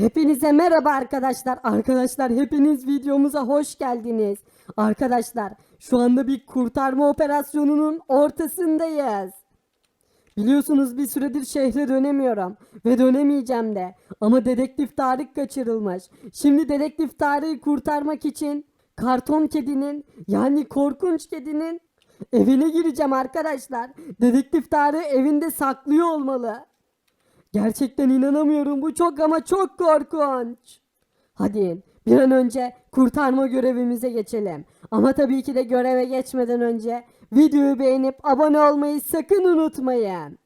Hepinize merhaba arkadaşlar. Arkadaşlar hepiniz videomuza hoş geldiniz. Arkadaşlar şu anda bir kurtarma operasyonunun ortasındayız. Biliyorsunuz bir süredir şehre dönemiyorum ve dönemeyeceğim de. Ama dedektif Tarık kaçırılmış. Şimdi dedektif Tarık'ı kurtarmak için karton kedinin yani korkunç kedinin evine gireceğim arkadaşlar. Dedektif Tarık evinde saklıyor olmalı. Gerçekten inanamıyorum. Bu çok ama çok korkunç. Hadi bir an önce kurtarma görevimize geçelim. Ama tabii ki de göreve geçmeden önce videoyu beğenip abone olmayı sakın unutmayın.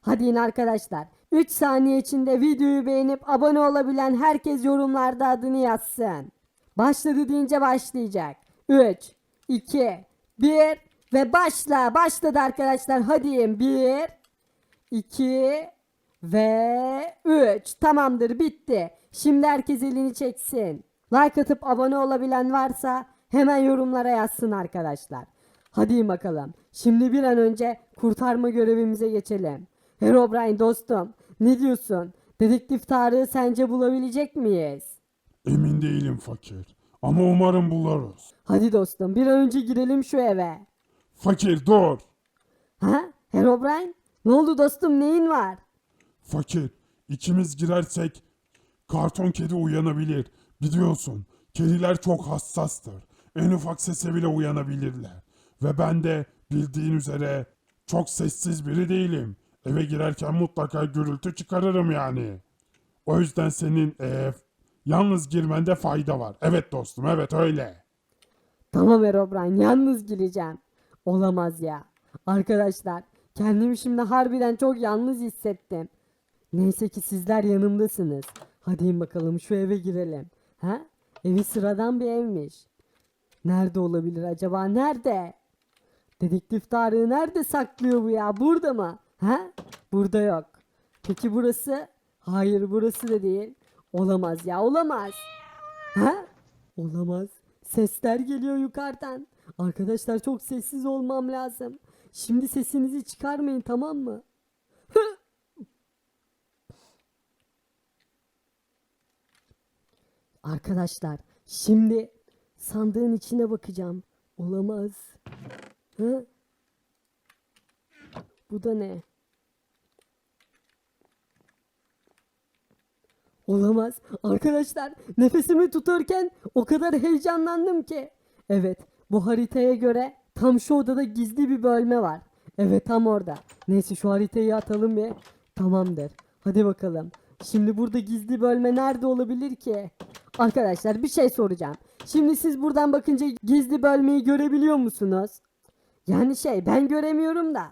Hadi in arkadaşlar. 3 saniye içinde videoyu beğenip abone olabilen herkes yorumlarda adını yazsın. Başladı deyince başlayacak. 3, 2, 1 ve başla. Başladı arkadaşlar. Hadi 1, 2 ve 3. Tamamdır bitti. Şimdi herkes elini çeksin. Like atıp abone olabilen varsa hemen yorumlara yazsın arkadaşlar. Hadi bakalım. Şimdi bir an önce kurtarma görevimize geçelim. Herobrine dostum ne diyorsun? Dedektif Tarık'ı sence bulabilecek miyiz? Emin değilim fakir. Ama umarım buluruz. Hadi dostum bir an önce girelim şu eve. Fakir dur. Ha? Herobrine? Ne oldu dostum neyin var? Fakir ikimiz girersek karton kedi uyanabilir. Biliyorsun kediler çok hassastır. En ufak sese bile uyanabilirler. Ve ben de bildiğin üzere çok sessiz biri değilim. Eve girerken mutlaka gürültü çıkarırım yani. O yüzden senin eee, yalnız girmende fayda var. Evet dostum evet öyle. Tamam Herobrine yalnız gireceğim. Olamaz ya. Arkadaşlar kendimi şimdi harbiden çok yalnız hissettim. Neyse ki sizler yanımdasınız. Hadi bakalım şu eve girelim. Ha? Evi sıradan bir evmiş. Nerede olabilir acaba? Nerede? Dedektif Tarık'ı nerede saklıyor bu ya? Burada mı? Ha? Burada yok. Peki burası? Hayır burası da değil. Olamaz ya olamaz. Ha? Olamaz. Sesler geliyor yukarıdan. Arkadaşlar çok sessiz olmam lazım. Şimdi sesinizi çıkarmayın tamam mı? Arkadaşlar şimdi sandığın içine bakacağım. Olamaz. Hı? Bu da ne? Olamaz. Arkadaşlar nefesimi tutarken o kadar heyecanlandım ki. Evet bu haritaya göre tam şu odada gizli bir bölme var. Evet tam orada. Neyse şu haritayı atalım bir. Tamamdır. Hadi bakalım. Şimdi burada gizli bölme nerede olabilir ki? Arkadaşlar bir şey soracağım. Şimdi siz buradan bakınca gizli bölmeyi görebiliyor musunuz? Yani şey ben göremiyorum da.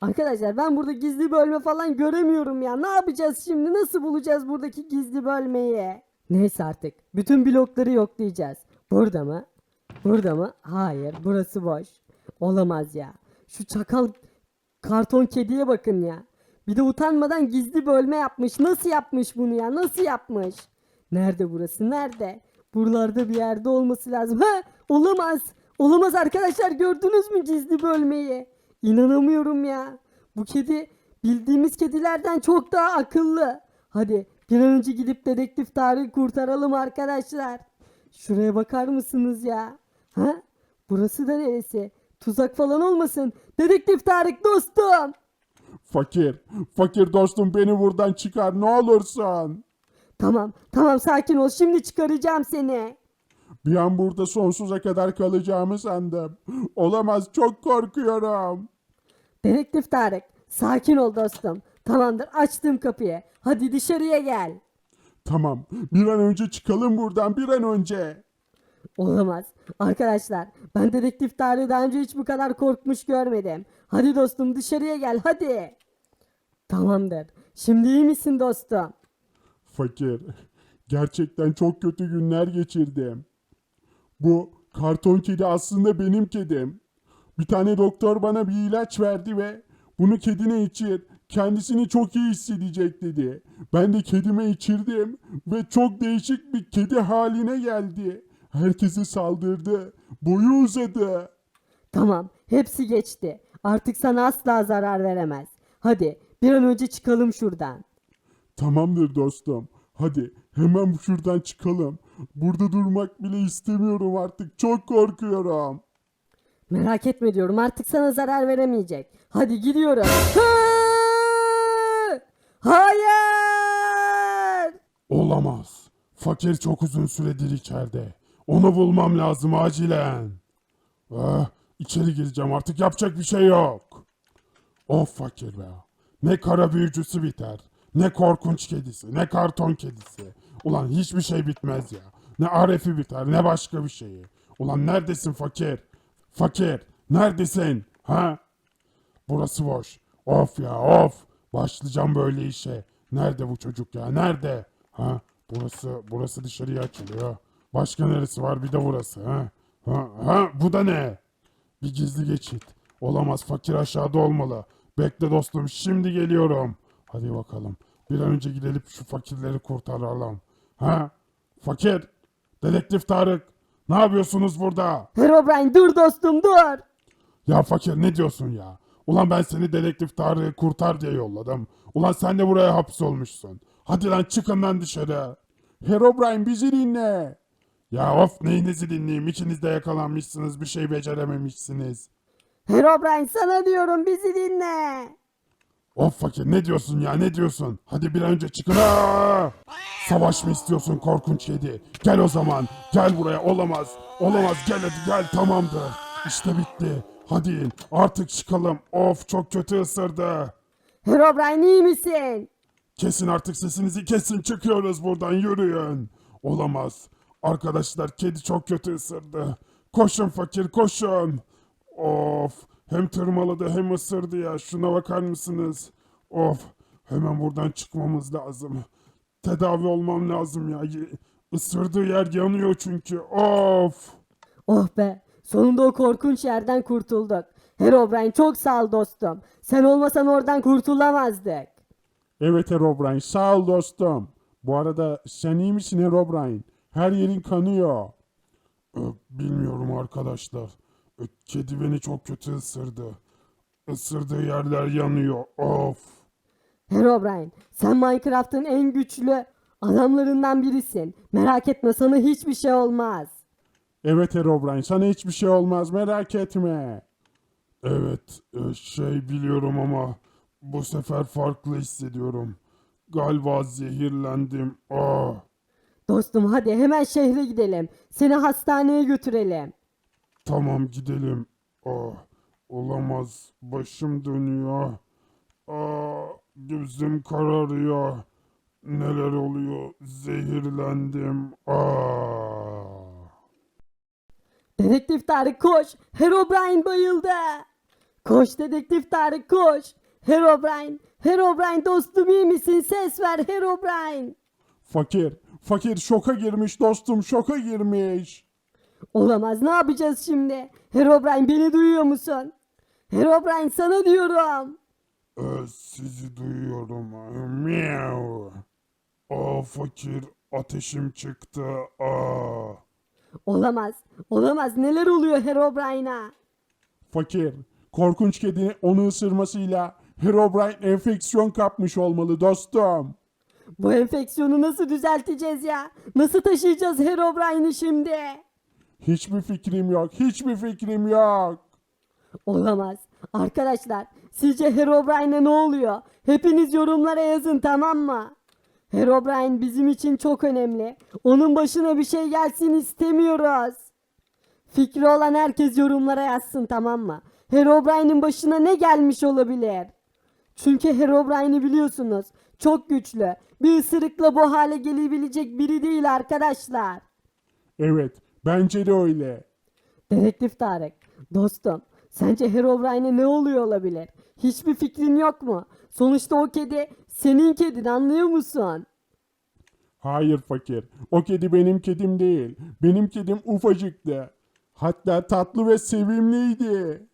Arkadaşlar ben burada gizli bölme falan göremiyorum ya. Ne yapacağız şimdi? Nasıl bulacağız buradaki gizli bölmeyi? Neyse artık. Bütün blokları yoklayacağız. Burada mı? Burada mı? Hayır. Burası boş. Olamaz ya. Şu çakal karton kediye bakın ya. Bir de utanmadan gizli bölme yapmış. Nasıl yapmış bunu ya? Nasıl yapmış? Nerede burası? Nerede? Buralarda bir yerde olması lazım. Ha! Olamaz. Olamaz arkadaşlar. Gördünüz mü gizli bölmeyi? İnanamıyorum ya. Bu kedi bildiğimiz kedilerden çok daha akıllı. Hadi bir an önce gidip dedektif Tarık'ı kurtaralım arkadaşlar. Şuraya bakar mısınız ya? Ha? Burası da neresi? Tuzak falan olmasın. Dedektif Tarık dostum. Fakir, fakir dostum beni buradan çıkar ne olursun. Tamam, tamam sakin ol. Şimdi çıkaracağım seni. Bir an burada sonsuza kadar kalacağımı sandım. Olamaz çok korkuyorum. Dedektif Tarık, sakin ol dostum. Tamamdır, açtım kapıyı. Hadi dışarıya gel. Tamam bir an önce çıkalım buradan bir an önce. Olamaz. Arkadaşlar, ben dedektif Tarık'ı daha önce hiç bu kadar korkmuş görmedim. Hadi dostum dışarıya gel, hadi. Tamamdır. Şimdi iyi misin dostum? Fakir, gerçekten çok kötü günler geçirdim. Bu karton kedi aslında benim kedim. Bir tane doktor bana bir ilaç verdi ve bunu kedine içir. Kendisini çok iyi hissedecek dedi. Ben de kedime içirdim ve çok değişik bir kedi haline geldi. Herkese saldırdı. Boyu uzadı. Tamam, hepsi geçti. Artık sana asla zarar veremez. Hadi, bir an önce çıkalım şuradan. Tamamdır dostum. Hadi hemen şuradan çıkalım. Burada durmak bile istemiyorum artık. Çok korkuyorum. Merak etme diyorum artık sana zarar veremeyecek. Hadi gidiyorum. Hayır! Olamaz. Fakir çok uzun süredir içeride. Onu bulmam lazım acilen. Ah, içeri gireceğim artık yapacak bir şey yok. Of fakir be. Ne kara büyücüsü biter. Ne korkunç kedisi. Ne karton kedisi. Ulan hiçbir şey bitmez ya. Ne arefi biter ne başka bir şeyi. Ulan neredesin fakir? Fakir neredesin? Ha? Burası boş. Of ya of. Başlayacağım böyle işe. Nerede bu çocuk ya? Nerede? Ha? Burası burası dışarıya açılıyor. Başka neresi var? Bir de burası. Ha? Ha? Ha? Bu da ne? Bir gizli geçit. Olamaz fakir aşağıda olmalı. Bekle dostum şimdi geliyorum. Hadi bakalım. Bir an önce gidelim şu fakirleri kurtaralım. Ha? Fakir. Dedektif Tarık. Ne yapıyorsunuz burada? Herobrine dur dostum dur. Ya fakir ne diyorsun ya? Ulan ben seni dedektif Tarık'ı kurtar diye yolladım. Ulan sen de buraya hapsolmuşsun. Hadi lan çıkın lan dışarı. Herobrine bizi dinle. Ya of neyinizi dinleyeyim? İkiniz de yakalanmışsınız. Bir şey becerememişsiniz. Herobrine sana diyorum bizi dinle. Of fakir ne diyorsun ya ne diyorsun? Hadi bir an önce çıkın. Aa! Savaş mı istiyorsun korkunç kedi? Gel o zaman. Gel buraya olamaz. Olamaz gel hadi gel tamamdır. İşte bitti. Hadi artık çıkalım. Of çok kötü ısırdı. Herobrine iyi misin? Kesin artık sesinizi kesin çıkıyoruz buradan yürüyün. Olamaz. Arkadaşlar kedi çok kötü ısırdı. Koşun fakir koşun. Of hem tırmaladı hem ısırdı ya şuna bakar mısınız? Of hemen buradan çıkmamız lazım. Tedavi olmam lazım ya. Isırdığı yer yanıyor çünkü. Of. Oh be sonunda o korkunç yerden kurtulduk. Herobrine çok sağ ol dostum. Sen olmasan oradan kurtulamazdık. Evet Herobrine sağ ol dostum. Bu arada sen iyi misin Herobrine? Her yerin kanıyor. Ee, bilmiyorum arkadaşlar. Ee, Kedi beni çok kötü ısırdı. Isırdığı yerler yanıyor. Of. Herobrine sen Minecraft'ın en güçlü adamlarından birisin. Merak etme sana hiçbir şey olmaz. Evet Herobrine sana hiçbir şey olmaz merak etme. Evet e, şey biliyorum ama bu sefer farklı hissediyorum. Galiba zehirlendim. Ah. Dostum hadi hemen şehre gidelim. Seni hastaneye götürelim. Tamam gidelim. Ah, olamaz. Başım dönüyor. Ah, gözüm kararıyor. Neler oluyor? Zehirlendim. Ah. Dedektif Tarık koş. Herobrine bayıldı. Koş dedektif Tarık koş. Herobrine. Herobrine dostum iyi misin? Ses ver Herobrine. Fakir. Fakir şoka girmiş dostum şoka girmiş. Olamaz ne yapacağız şimdi? Herobrine beni duyuyor musun? Herobrine sana diyorum. Ee, sizi duyuyorum. Miau. Aa fakir ateşim çıktı. Aa. Olamaz. Olamaz neler oluyor Herobrine'a? Fakir. Korkunç kedi onu ısırmasıyla Herobrine enfeksiyon kapmış olmalı dostum. Bu enfeksiyonu nasıl düzelteceğiz ya? Nasıl taşıyacağız Herobrine'i şimdi? Hiçbir fikrim yok. Hiçbir fikrim yok. Olamaz. Arkadaşlar sizce Herobrine'e ne oluyor? Hepiniz yorumlara yazın tamam mı? Herobrine bizim için çok önemli. Onun başına bir şey gelsin istemiyoruz. Fikri olan herkes yorumlara yazsın tamam mı? Herobrine'in başına ne gelmiş olabilir? Çünkü Herobrine'i biliyorsunuz. Çok güçlü. Bir ısırıkla bu hale gelebilecek biri değil arkadaşlar. Evet. Bence de öyle. Dedektif Tarık, dostum, sence Herobrine'e ne oluyor olabilir? Hiçbir fikrin yok mu? Sonuçta o kedi senin kedin anlıyor musun? Hayır fakir. O kedi benim kedim değil. Benim kedim ufacıktı. Hatta tatlı ve sevimliydi.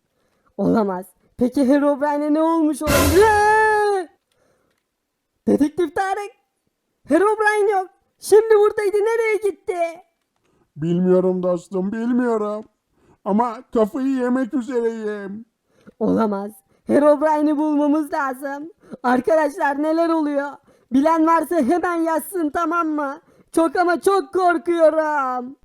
Olamaz. Peki Herobrine'e ne olmuş olabilir? Aa! Dedektif Tarık, Herobrine yok. Şimdi buradaydı nereye gitti? Bilmiyorum dostum, bilmiyorum. Ama kafayı yemek üzereyim. Olamaz. Herobrine'i bulmamız lazım. Arkadaşlar neler oluyor? Bilen varsa hemen yazsın tamam mı? Çok ama çok korkuyorum.